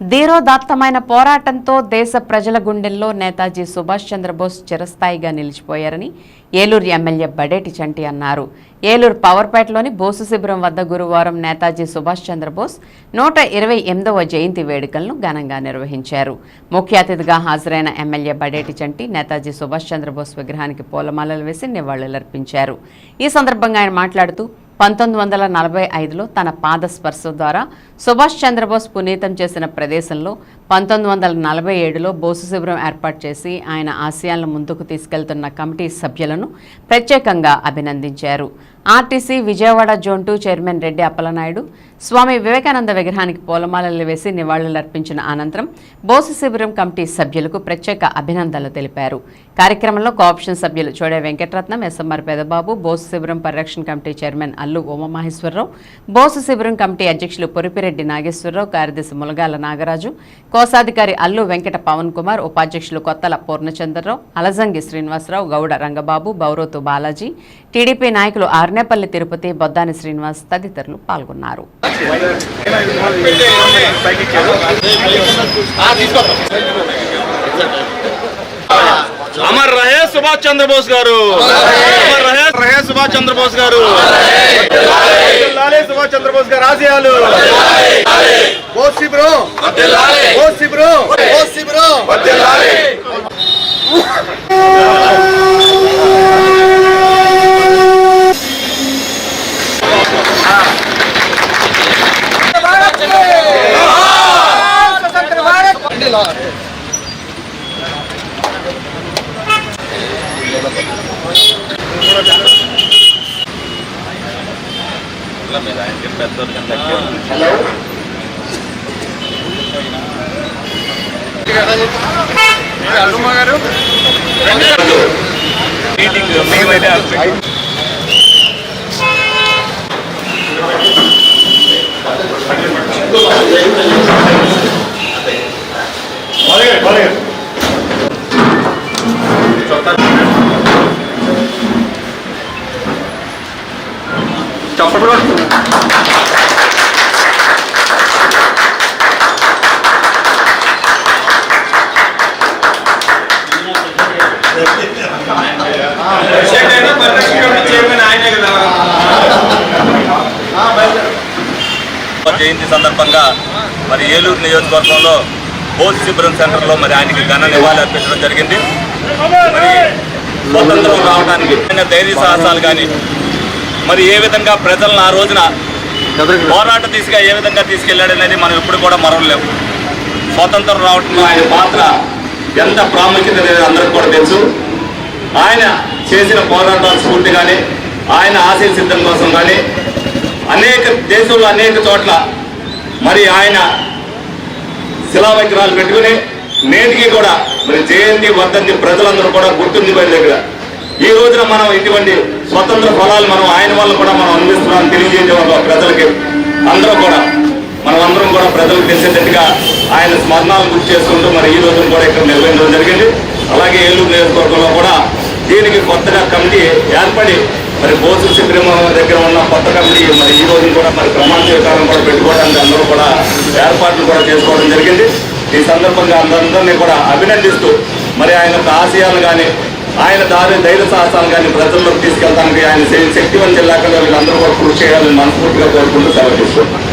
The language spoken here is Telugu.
ధీరోదాత్తమైన పోరాటంతో దేశ ప్రజల గుండెల్లో నేతాజీ సుభాష్ చంద్రబోస్ చిరస్థాయిగా నిలిచిపోయారని ఏలూరు ఎమ్మెల్యే బడేటి చంటి అన్నారు. ఏలూరు పవర్పేటలోని బోసు శిబిరం వద్ద గురువారం నేతాజీ సుభాష్ చంద్రబోస్ నూట ఇరవై ఎనిమిదవ జయంతి వేడుకలను ఘనంగా నిర్వహించారు. ముఖ్య అతిథిగా హాజరైన ఎమ్మెల్యే బడేటి చంటి నేతాజీ సుభాష్ చంద్రబోస్ విగ్రహానికి పూలమాలలు వేసి నివాళులర్పించారు. ఈ సందర్భంగా ఆయన మాట్లాడుతూ పంతొమ్మిది వందల నలభై ఐదులో తన పాద స్పర్శ ద్వారా సుభాష్ చంద్రబోస్ పునీతం చేసిన ప్రదేశంలో పంతొమ్మిది వందల నలభై ఏడులో బోసు శిబిరం ఏర్పాటు చేసి ఆయన ఆశయాలను ముందుకు తీసుకెళ్తున్న కమిటీ సభ్యులను ప్రత్యేకంగా అభినందించారు. RTC Vijayawada zone two chairman Reddy Appalanaidu Swami Vivekananda విగ్రహానికి పూలమాలలు వేసి నివాళులర్పించిన అనంతరం బోసు శిబిరం కమిటీ సభ్యులకు ప్రత్యేక అభినందనలు తెలిపారు. కార్యక్రమంలో కోఆప్షన్ సభ్యులు చోడే వెంకటరత్నం ఎస్ఎంఆర్ పెదబాబు బోసు శిబిరం పరిరక్షణ కమిటీ చైర్మన్ అల్లు ఉమామహేశ్వరరావు బోసు శిబిరం కమిటీ అధ్యక్షులు పొరిపిరెడ్డి నాగేశ్వరరావు కార్యదర్శి ములగాల నాగరాజు కోశాధికారి అల్లు వెంకట పవన్ కుమార్ ఉపాధ్యక్షులు కొత్తల పూర్ణచంద్రరావు అలజంగి శ్రీనివాసరావు గౌడ రంగబాబు బౌరోతు బాలాజీ టీడీపీ నాయకులు ఆర్నేపల్లి తిరుపతి బొద్దాని శ్రీనివాస్ తదితరులు పాల్గొన్నారు. అమర్ రహే సుభాష్ చంద్రబోస్ గారు. అమర్ రహే రహే సుభాష్ చంద్రబోస్ గారు. లాలే సుభాష్ చంద్రబోస్ గారు ఆశయాలు. బ్రో మీద ఆయనకి పెద్దోరు కింద మీటింగ్ మీదైతే జయంతి సందర్భంగా మరి ఏలూరు నియోజకవర్గంలో బోధ్ శిబిరం సెంటర్లో మరి ఆయనకి ఘన నివాళి అర్పించడం జరిగింది. మరి స్వతంత్రం రావడానికి ధైర్య సాహసాలు కానీ మరి ఏ విధంగా ప్రజలను ఆ రోజున పోరాట తీసుగా ఏ విధంగా తీసుకెళ్ళాడనేది మనం ఇప్పుడు కూడా మరవలేము స్వాతంత్రం రావడంలో ఆయన పాత్ర ఎంత ప్రాముఖ్యత అనేది అందరికి కూడా తెలుసు. ఆయన చేసిన పోరాటాల స్ఫూర్తి కానీ ఆయన ఆశయ సిద్ధం కోసం కానీ అనేక దేశంలో అనేక చోట్ల మరి ఆయన శిలా విగ్రహాలు పెట్టుకుని నేటికి కూడా మరి జయంతి వర్ధంతి ప్రజలందరూ కూడా గుర్తుండిపోయిన దగ్గర. ఈ రోజున మనం ఇటువంటి స్వతంత్ర ఫలాలు మనం ఆయన వల్ల కూడా మనం అందిస్తున్నాం తెలియజేసే వాళ్ళ ప్రజలకి అందరూ కూడా మనం అందరం కూడా ప్రజలకు తెలిసేటట్టుగా ఆయన స్మరణాలను గుర్తు చేసుకుంటూ మరి ఈ రోజున కూడా ఇక్కడ నిర్వహించడం జరిగింది. అలాగే ఏలూరు నియోజకవర్గంలో కూడా దీనికి కొత్తగా కమిటీ ఏర్పడి మరి బోసు శిబిరం దగ్గర ఉన్న కొత్త కమిటీ మరి ఈ రోజు కూడా మరి ప్రమాణ స్వీకారం కూడా పెట్టుకోవడానికి అందరూ కూడా ఏర్పాట్లు కూడా చేసుకోవడం జరిగింది. ఈ సందర్భంగా అందరినీ కూడా అభినందిస్తూ మరి ఆయన యొక్క ఆశయాలు కానీ ఆయన దారి ధైర్య సాహసాలు కానీ ప్రజల్లోకి తీసుకెళ్ళడానికి ఆయన శక్తివంత జిల్లాలో వీళ్ళందరూ కూడా కృషి చేయాలని మనస్ఫూర్తిగా కోరుకుంటూ సెలవు తీసుకుంటాం